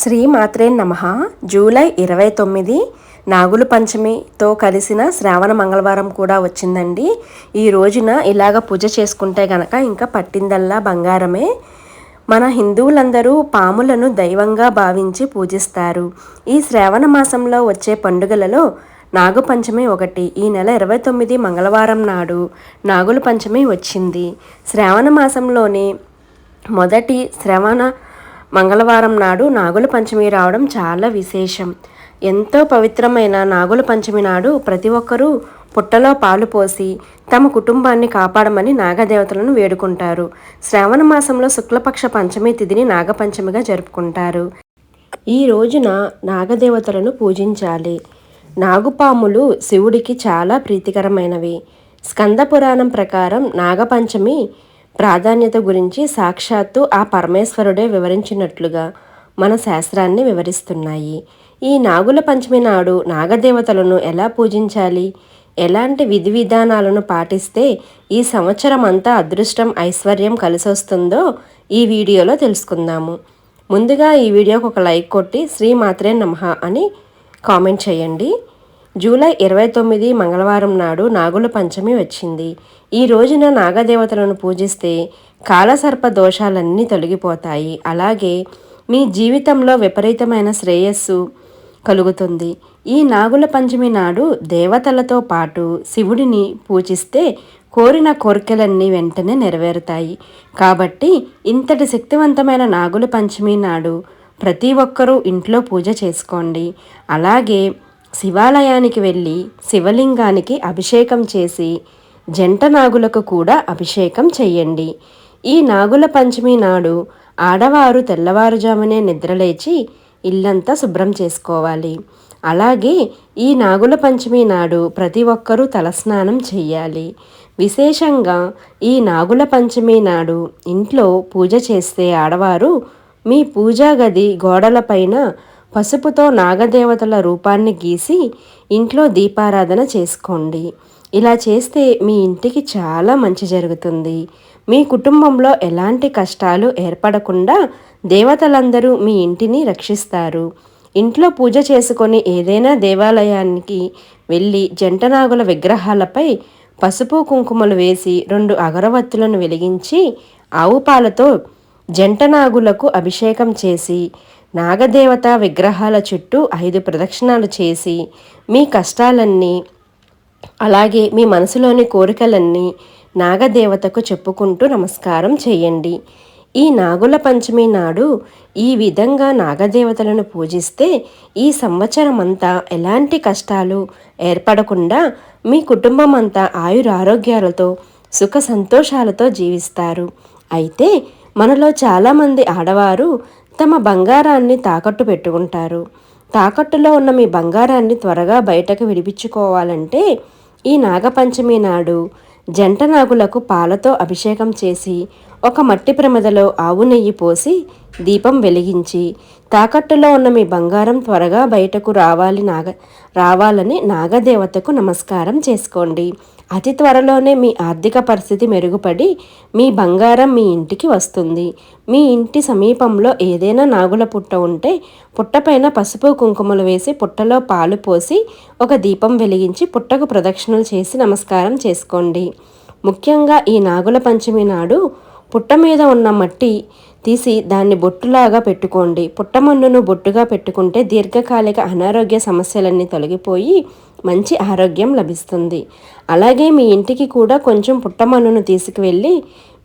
శ్రీ మాత్రే నమ. జూలై ఇరవై తొమ్మిది నాగుల పంచమితో కలిసిన శ్రావణ మంగళవారం కూడా వచ్చిందండి. ఈ రోజున ఇలాగ పూజ చేసుకుంటే గనక ఇంకా పట్టిందల్లా బంగారమే. మన హిందువులందరూ పాములను దైవంగా భావించి పూజిస్తారు. ఈ శ్రావణ మాసంలో వచ్చే పండుగలలో నాగపంచమి ఒకటి ఈ నెల ఇరవై తొమ్మిది మంగళవారం నాడు నాగుల పంచమి వచ్చింది. శ్రావణ మాసంలోని మొదటి శ్రవణ మంగళవారం నాడు నాగుల పంచమి రావడం చాలా విశేషం. ఎంతో పవిత్రమైన నాగుల పంచమి నాడు ప్రతి ఒక్కరూ పుట్టలో పాలు పోసి తమ కుటుంబాన్ని కాపాడమని నాగదేవతలను వేడుకుంటారు. శ్రావణ మాసంలో శుక్లపక్ష పంచమి తిథిని నాగపంచమిగా జరుపుకుంటారు. ఈ రోజున నాగదేవతలను పూజించాలి. నాగుపాములు శివుడికి చాలా ప్రీతికరమైనవి. స్కంద పురాణం ప్రకారం నాగపంచమి ప్రాధాన్యత గురించి సాక్షాత్తు ఆ పరమేశ్వరుడే వివరించినట్లుగా మన శాస్త్రాన్ని వివరిస్తున్నాయి. ఈ నాగుల పంచమి నాడు నాగదేవతలను ఎలా పూజించాలి? ఎలాంటి విధి విధానాలను పాటిస్తే ఈ సంవత్సరం అంతా అదృష్టం ఐశ్వర్యం కలిసొస్తుందో ఈ వీడియోలో తెలుసుకుందాము. ముందుగా ఈ వీడియోకి ఒక లైక్ కొట్టి శ్రీ మాత్రే నమః అని కామెంట్ చేయండి. జూలై ఇరవై తొమ్మిది మంగళవారం నాడు నాగుల పంచమి వచ్చింది. ఈ రోజున నాగదేవతలను పూజిస్తే కాలసర్ప దోషాలన్నీ తొలగిపోతాయి. అలాగే మీ జీవితంలో విపరీతమైన శ్రేయస్సు కలుగుతుంది. ఈ నాగుల పంచమి నాడు దేవతలతో పాటు శివుడిని పూజిస్తే కోరిన కోరికలన్నీ వెంటనే నెరవేరుతాయి. కాబట్టి ఇంతటి శక్తివంతమైన నాగుల పంచమి నాడు ప్రతి ఒక్కరూ ఇంట్లో పూజ చేసుకోండి. అలాగే శివాలయానికి వెళ్ళి శివలింగానికి అభిషేకం చేసి జంట నాగులకు కూడా అభిషేకం చెయ్యండి. ఈ నాగుల పంచమి నాడు ఆడవారు తెల్లవారుజామునే నిద్రలేచి ఇల్లంతా శుభ్రం చేసుకోవాలి. అలాగే ఈ నాగుల పంచమి నాడు ప్రతి ఒక్కరూ తలస్నానం చెయ్యాలి. విశేషంగా ఈ నాగుల పంచమి నాడు ఇంట్లో పూజ చేస్తే ఆడవారు మీ పూజా గది గోడలపైన పసుపుతో నాగదేవతల రూపాన్ని గీసి ఇంట్లో దీపారాధన చేసుకోండి. ఇలా చేస్తే మీ ఇంటికి చాలా మంచి జరుగుతుంది. మీ కుటుంబంలో ఎలాంటి కష్టాలు ఏర్పడకుండా దేవతలందరూ మీ ఇంటిని రక్షిస్తారు. ఇంట్లో పూజ చేసుకొని ఏదైనా దేవాలయానికి వెళ్ళి జంటనాగుల విగ్రహాలపై పసుపు కుంకుమలు వేసి రెండు అగరవత్తులను వెలిగించి ఆవు పాలతో జంటనాగులకు అభిషేకం చేసి నాగదేవత విగ్రహాల చుట్టూ ఐదు ప్రదక్షిణాలు చేసి మీ కష్టాలన్నీ అలాగే మీ మనసులోని కోరికలన్నీ నాగదేవతకు చెప్పుకుంటూ నమస్కారం చేయండి. ఈ నాగుల పంచమి నాడు ఈ విధంగా నాగదేవతలను పూజిస్తే ఈ సంవత్సరం అంతా ఎలాంటి కష్టాలు ఏర్పడకుండా మీ కుటుంబం అంతా ఆయురారోగ్యాలతో సుఖ సంతోషాలతో జీవిస్తారు. అయితే మనలో చాలామంది ఆడవారు తమ బంగారాన్ని తాకట్టు పెట్టుకుంటారు. తాకట్టులో ఉన్న మీ బంగారాన్ని త్వరగా బయటకు విడిపించుకోవాలంటే ఈ నాగపంచమి నాడు జంట నాగులకు పాలతో అభిషేకం చేసి ఒక మట్టి ప్రమదలో ఆవు నెయ్యి పోసి దీపం వెలిగించి తాకట్టులో ఉన్న మీ బంగారం త్వరగా బయటకు రావాలి నాగ రావాలని నాగదేవతకు నమస్కారం చేసుకోండి. అతి త్వరలోనే మీ ఆర్థిక పరిస్థితి మెరుగుపడి మీ బంగారం మీ ఇంటికి వస్తుంది. మీ ఇంటి సమీపంలో ఏదైనా నాగుల పుట్ట ఉంటే పుట్టపైన పసుపు కుంకుమలు వేసి పుట్టలో పాలు పోసి ఒక దీపం వెలిగించి పుట్టకు ప్రదక్షిణలు చేసి నమస్కారం చేసుకోండి. ముఖ్యంగా ఈ నాగుల పంచమి నాడు పుట్ట మీద ఉన్న మట్టి తీసి దాన్ని బొట్టులాగా పెట్టుకోండి. పుట్టమన్నును బొట్టుగా పెట్టుకుంటే దీర్ఘకాలిక అనారోగ్య సమస్యలన్నీ తొలగిపోయి మంచి ఆరోగ్యం లభిస్తుంది. అలాగే మీ ఇంటికి కూడా కొంచెం పుట్టమన్నును తీసుకువెళ్ళి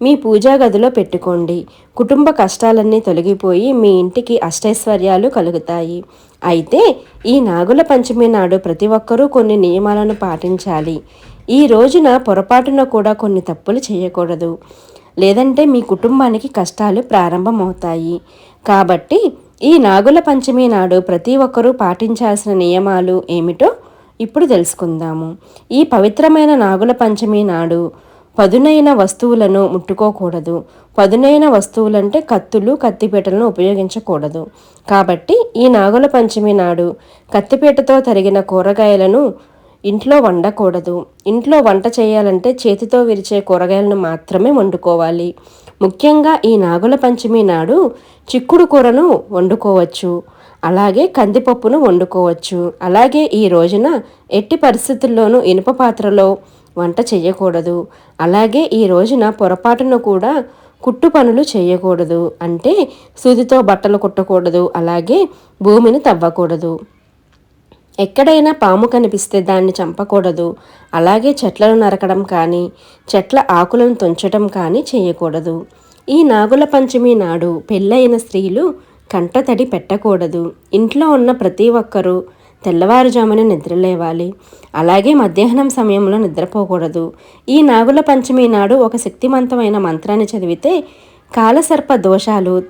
మీ పూజా గదిలో పెట్టుకోండి. కుటుంబ కష్టాలన్నీ తొలగిపోయి మీ ఇంటికి అష్టైశ్వర్యాలు కలుగుతాయి. అయితే ఈ నాగుల పంచమి నాడు ప్రతి ఒక్కరూ కొన్ని నియమాలను పాటించాలి. ఈ రోజున పొరపాటున కూడా కొన్ని తప్పులు చేయకూడదు. లేదంటే మీ కుటుంబానికి కష్టాలు ప్రారంభమవుతాయి. కాబట్టి ఈ నాగుల పంచమి నాడు ప్రతి ఒక్కరూ పాటించాల్సిన నియమాలు ఏమిటో ఇప్పుడు తెలుసుకుందాము. ఈ పవిత్రమైన నాగుల పంచమి నాడు పదునైన వస్తువులను ముట్టుకోకూడదు. పదునైన వస్తువులంటే కత్తులు కత్తిపీటలను ఉపయోగించకూడదు. కాబట్టి ఈ నాగుల పంచమి నాడు కత్తిపీటతో తరిగిన కూరగాయలను ఇంట్లో వండకూడదు. ఇంట్లో వంట చేయాలంటే చేతితో విరిచే కూరగాయలను మాత్రమే వండుకోవాలి. ముఖ్యంగా ఈ నాగుల పంచమి నాడు చిక్కుడు కూరను వండుకోవచ్చు. అలాగే కందిపప్పును వండుకోవచ్చు. అలాగే ఈ రోజున ఎట్టి పరిస్థితుల్లోనూ ఇనుప పాత్రలో వంట చేయకూడదు అలాగే ఈ రోజున పొరపాటును కూడా కుట్టు పనులు చేయకూడదు అంటే సూదితో బట్టలు కుట్టకూడదు. అలాగే భూమిని తవ్వకూడదు. ఎక్కడైనా పాము కనిపిస్తే దాన్ని చంపకూడదు. అలాగే చెట్లను నరకడం కానీ చెట్ల ఆకులను తుంచడం కానీ చేయకూడదు. ఈ నాగుల పంచమి నాడు పెళ్ళైన స్త్రీలు కంటతడి పెట్టకూడదు. ఇంట్లో ఉన్న ప్రతి ఒక్కరూ తెల్లవారుజామున నిద్రలేవాలి. అలాగే మధ్యాహ్నం సమయంలో నిద్రపోకూడదు. ఈ నాగుల పంచమి నాడు ఒక శక్తివంతమైన మంత్రాన్ని చదివితే కాలసర్ప దోషాలు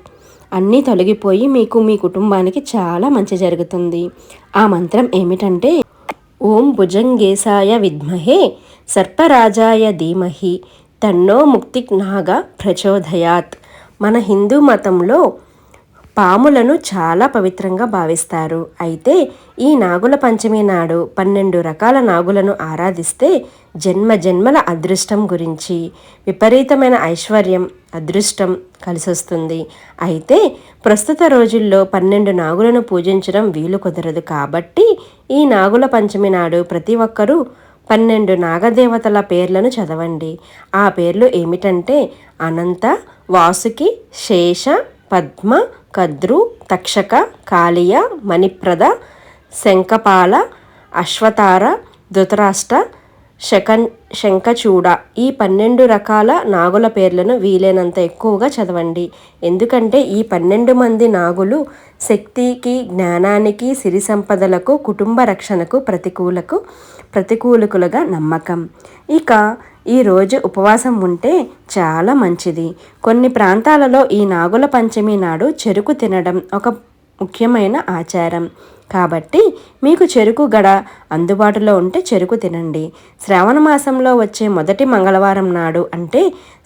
అన్నీ తొలగిపోయి మీకు మీ కుటుంబానికి చాలా మంచి జరుగుతుంది. ఆ మంత్రం ఏమిటంటే ఓం భుజంగేశాయ విద్మహే సర్పరాజాయ ధీమహి తన్నో ముక్తి నాగ ప్రచోదయాత్. మన హిందూ మతంలో పాములను చాలా పవిత్రంగా భావిస్తారు. అయితే ఈ నాగుల పంచమి నాడు పన్నెండు రకాల నాగులను ఆరాధిస్తే జన్మ జన్మల అదృష్టం గురించి విపరీతమైన ఐశ్వర్యం అదృష్టం కలిసొస్తుంది. అయితే ప్రస్తుత రోజుల్లో పన్నెండు నాగులను పూజించడం వీలు కుదరదు కాబట్టి ఈ నాగుల పంచమి నాడు ప్రతి ఒక్కరూ పన్నెండు నాగదేవతల పేర్లను చదవండి. ఆ పేర్లు ఏమిటంటే అనంత వాసుకి శేష పద్మ కద్రు తక్షక కాళియ మణిప్రద శంఖపాల అశ్వతార ధృతరాష్ట్ర శకన్ శంఖచూడ. ఈ పన్నెండు రకాల నాగుల పేర్లను వీలైనంత ఎక్కువగా చదవండి. ఎందుకంటే ఈ పన్నెండు మంది నాగులు శక్తికి జ్ఞానానికి సిరి సంపదలకు కుటుంబ రక్షణకు ప్రతికూలకు ప్రతికూలకులుగా నమ్మకం. ఇక ఈరోజు ఉపవాసం ఉంటే చాలా మంచిది. కొన్ని ప్రాంతాలలో ఈ నాగుల పంచమి నాడు చెరుకు తినడం ఒక ముఖ్యమైన ఆచారం. కాబట్టి మీకు చెరుకు గడ అందుబాటులో ఉంటే చెరుకు తినండి. శ్రావణ మాసంలో వచ్చే మొదటి మంగళవారం నాడు అంటే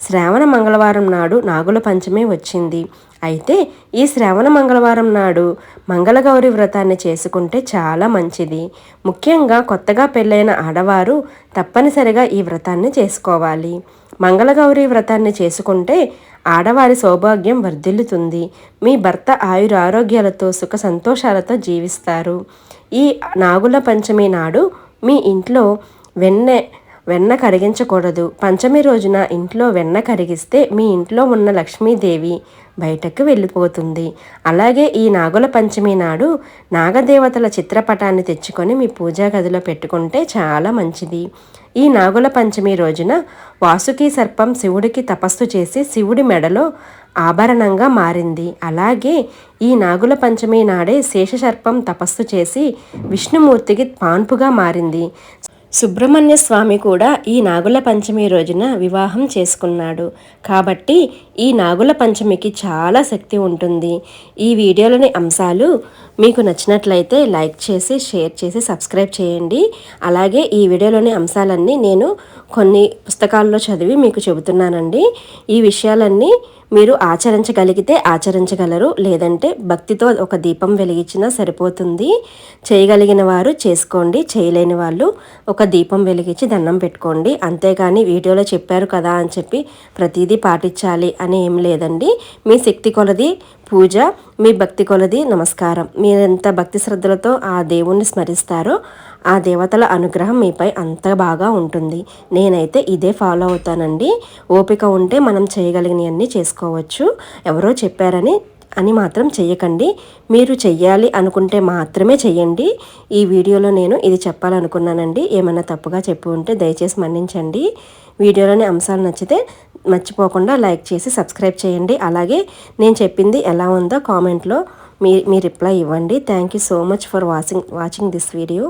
శ్రావణ మంగళవారం నాడు నాగుల పంచమి వచ్చింది. అయితే ఈ శ్రావణ మంగళవారం నాడు మంగళగౌరి వ్రతాన్ని చేసుకుంటే చాలా మంచిది. ముఖ్యంగా కొత్తగా పెళ్ళైన ఆడవారు తప్పనిసరిగా ఈ వ్రతాన్ని చేసుకోవాలి. మంగళగౌరి వ్రతాన్ని చేసుకుంటే ఆడవారి సౌభాగ్యం వర్ధిల్లుతుంది. మీ భర్త ఆయుర ఆరోగ్యాలతో సుఖ సంతోషాలతో జీవిస్తారు. ఈ నాగుల పంచమి నాడు మీ ఇంట్లో వెన్నె వెన్న కరిగించకూడదు. పంచమి రోజున ఇంట్లో వెన్న కరిగిస్తే మీ ఇంట్లో ఉన్న లక్ష్మీదేవి బయటకు వెళ్ళిపోతుంది. అలాగే ఈ నాగుల పంచమి నాడు నాగదేవతల చిత్రపటాన్ని తెచ్చుకొని మీ పూజా గదిలో పెట్టుకుంటే చాలా మంచిది. ఈ నాగుల పంచమి రోజున వాసుకి సర్పం శివుడికి తపస్సు చేసి శివుడి మెడలో ఆభరణంగా మారింది. అలాగే ఈ నాగుల పంచమి నాడే శేషసర్పం తపస్సు చేసి విష్ణుమూర్తికి పాన్పుగా మారింది. సుబ్రహ్మణ్య స్వామి కూడా ఈ నాగుల పంచమి రోజున వివాహం చేసుకున్నాడు. కాబట్టి ఈ నాగుల పంచమికి చాలా శక్తి ఉంటుంది. ఈ వీడియోలోని అంశాలు మీకు నచ్చినట్లయితే లైక్ చేసి షేర్ చేసి సబ్స్క్రైబ్ చేయండి. అలాగే ఈ వీడియోలోని అంశాలన్నీ నేను కొన్ని పుస్తకాల్లో చదివి మీకు చెబుతున్నానండి. ఈ విషయాలన్నీ మీరు ఆచరించగలిగితే ఆచరించగలరు. లేదంటే భక్తితో ఒక దీపం వెలిగించినా సరిపోతుంది. చేయగలిగిన వారు చేసుకోండి. చేయలేని వాళ్ళు ఒక దీపం వెలిగించి దండం పెట్టుకోండి. అంతేగాని వీడియోలో చెప్పారు కదా అని చెప్పి ప్రతిదీ పాటించాలి అని ఏం లేదండి. మీ శక్తి కొలది పూజ మీ భక్తి కొలది నమస్కారం. మీరెంత భక్తి శ్రద్ధలతో ఆ దేవుణ్ణి స్మరిస్తారో ఆ దేవతల అనుగ్రహం మీపై అంత బాగా ఉంటుంది. నేనైతే ఇదే ఫాలో అవుతానండి. ఓపిక ఉంటే మనం చేయగలిగినవన్నీ చేసుకోవచ్చు. ఎవరో చెప్పారని అని మాత్రం చెయ్యకండి. మీరు చెయ్యాలి అనుకుంటే మాత్రమే చెయ్యండి. ఈ వీడియోలో నేను ఇది చెప్పాలనుకున్నానండి. ఏమైనా తప్పుగా చెప్పి ఉంటే దయచేసి మన్నించండి. వీడియోలోని అంశాలు నచ్చితే మర్చిపోకుండా లైక్ చేసి సబ్స్క్రైబ్ చేయండి. అలాగే నేను చెప్పింది ఎలా ఉందో కామెంట్లో మీ మీ రిప్లై ఇవ్వండి. Thank you so much for watching watching this video